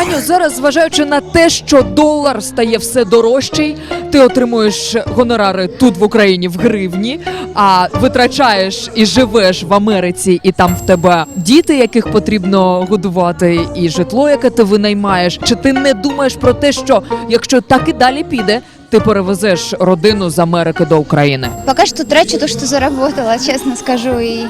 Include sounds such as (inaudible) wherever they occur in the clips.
Аню, зараз зважаючи на те, що долар стає все дорожчий, ти отримуєш гонорари тут в Україні в гривні, а витрачаєш і живеш в Америці, і там в тебе діти, яких потрібно годувати, і житло, яке ти винаймаєш. Чи ти не думаєш про те, що якщо так і далі піде, ти перевезеш родину з Америки до України? Пока что трачу то, что заработала, честно скажу. И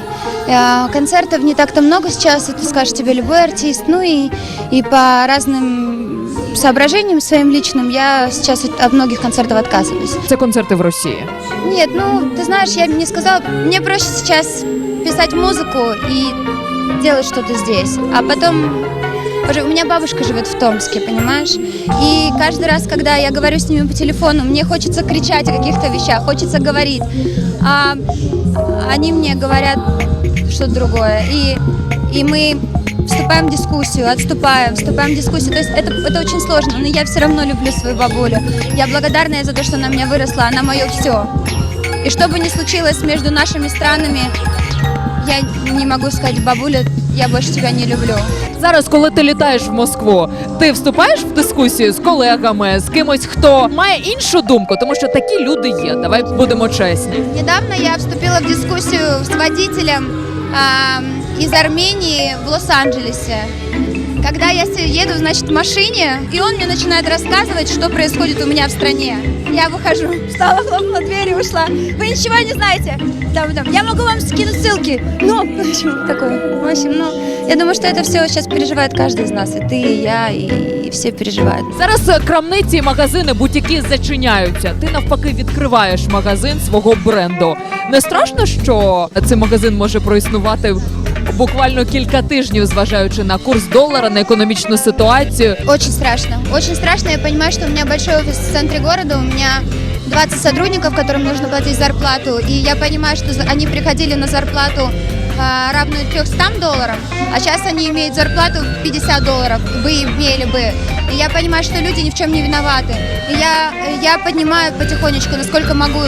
э, концертов не так-то много сейчас, это скажет тебе любой артист. Ну и, и по разным соображениям своим личным я сейчас от, от многих концертов отказываюсь. Це концерти в Росії. Нет, ну, ты знаешь, я не сказала, мне проще сейчас писать музыку и делать что-то здесь. А потом, уже у меня бабушка живет в Томске, понимаешь? И каждый раз, когда я говорю с ними по телефону, мне хочется кричать о каких-то вещах, хочется говорить. А они мне говорят что-то другое. И, и мы вступаем в дискуссию, отступаем, вступаем в дискуссию. То есть это, это очень сложно, но я все равно люблю свою бабулю. Я благодарна ей за то, что она меня выросла, она мое все. И что бы ни случилось между нашими странами, я не могу сказать, бабуля, я больше тебя не люблю. Зараз, коли ти літаєш в Москву, ти вступаєш в дискусію з колегами, з кимось, хто має іншу думку, тому що такі люди є. Давай будемо чесні. Недавно я вступила в дискуссию с водителем а, из Армении в Лос-Анджелесе. Когда я се- еду, значит, в машине, и он мне начинает рассказывать, что происходит у меня в стране. Я выхожу, (laughs) встала, хлопнула дверь и ушла. Вы ничего не знаете? Там, там, я могу вам скинуть ссылки. Ну, в (laughs) общем, такое. В общем, ну, я думаю, что это все сейчас переживает каждый из нас. И ты, и я, и, и все переживают. Зараз е, крамниці, магазини, бутіки зачиняються. Ти навпаки відкриваєш магазин свого бренду. Не страшно, що цей магазин може проіснувати буквально кілька тижнів, зважаючи на курс долара, на економічну ситуацію. Очень страшно. Очень страшно. Я понимаю, что у меня большой офис в центре города. У меня 20 сотрудников, которым нужно платить зарплату. И я понимаю, что за- они приходили на зарплату а, равную 300 долларам, а сейчас они имеют зарплату в 50 долларов, вы имели бы. И я понимаю, что люди ни в чем не виноваты. И я, я поднимаю потихонечку, насколько могу,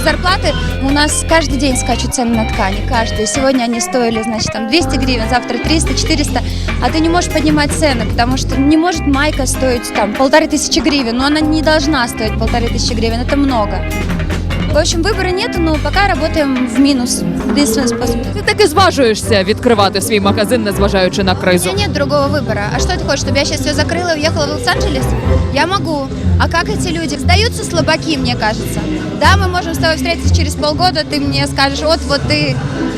зарплаты. У нас каждый день скачут цены на ткани, каждый. Сегодня они стоили, значит, там 200 гривен, завтра 300, 400. А ты не можешь поднимать цены, потому что не может майка стоить там полторы тысячи гривен, но она не должна стоить полторы тысячи гривен, это много. В общем, выбора нету, но пока работаем в минус. Единственный способ. Ти таки зважуєшся відкривати свій магазин, незважаючи на У кризу. меня нет другого выбора. А что ты хочешь, чтобы я сейчас все закрыла и уехала в Лос-Анджелес? Я могу. А как эти люди? Сдаются слабаки, мне кажется. Да, мы можем с тобой встретиться через полгода, ты мне скажешь, от вот ты.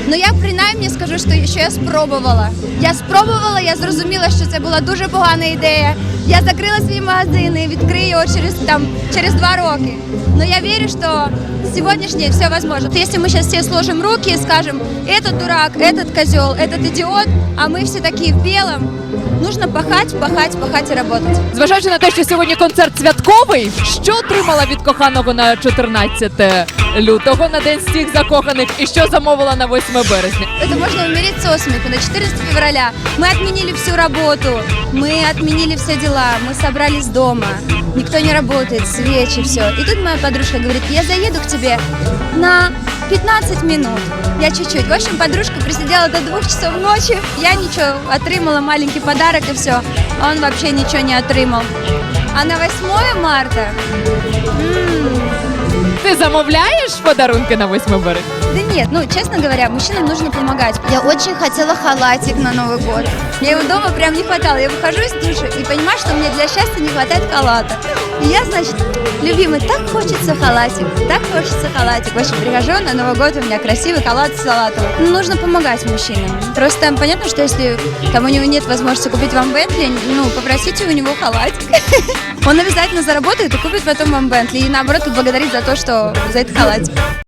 Но я принаймні скажу, що ще я спробувала. Я спробувала, я зрозуміла, що це була дуже погана ідея. Я закрила свій магазин і відкрию його через там через два роки. Но я верю, что сегодняшнее все возможно. Вот Если мы сейчас все сложим руки и скажем, этот дурак, этот козел, этот идиот, а мы все такие в белом, нужно пахать, пахать, пахать и работать. Зважаючи на те, що сьогодні концерт святковий, що отримала від коханого на 14 лютого на день всіх закоханих, і що замовила на 8 березня. Это можно умереть со смеху. На 14 февраля мы отменили всю работу, мы отменили все дела, мы собрались дома, никто не работает, свечи, все. И тут моя подружка говорит, я заеду к тебе на 15 минут. Я чуть-чуть. В общем, подружка просидела до двух часов ночи. Я ничего, отрымала маленький подарок и все. А он вообще ничего не отрымал. А на 8 марта... м, Ти замовляєш подарунки на 8 березня? Да нет, ну, честно говоря, мужчинам нужно помогать. Я очень хотела халатик на Новый год. Мне его дома прям не хватало. Я выхожу из душа и понимаю, что мне для счастья не хватает халата. И я, значит, любимый, так хочется халатик, так хочется халатик. В общем, прихожу на Новый год, у меня красивый халат салатовый. Ну, нужно помогать мужчинам. Просто понятно, что если там у него нет возможности купить вам Бентли, ну, попросите у него халатик. (laughs) Он обязательно заработает и купит потом вам Бентли. И наоборот, поблагодарит за то, что за этот халатик.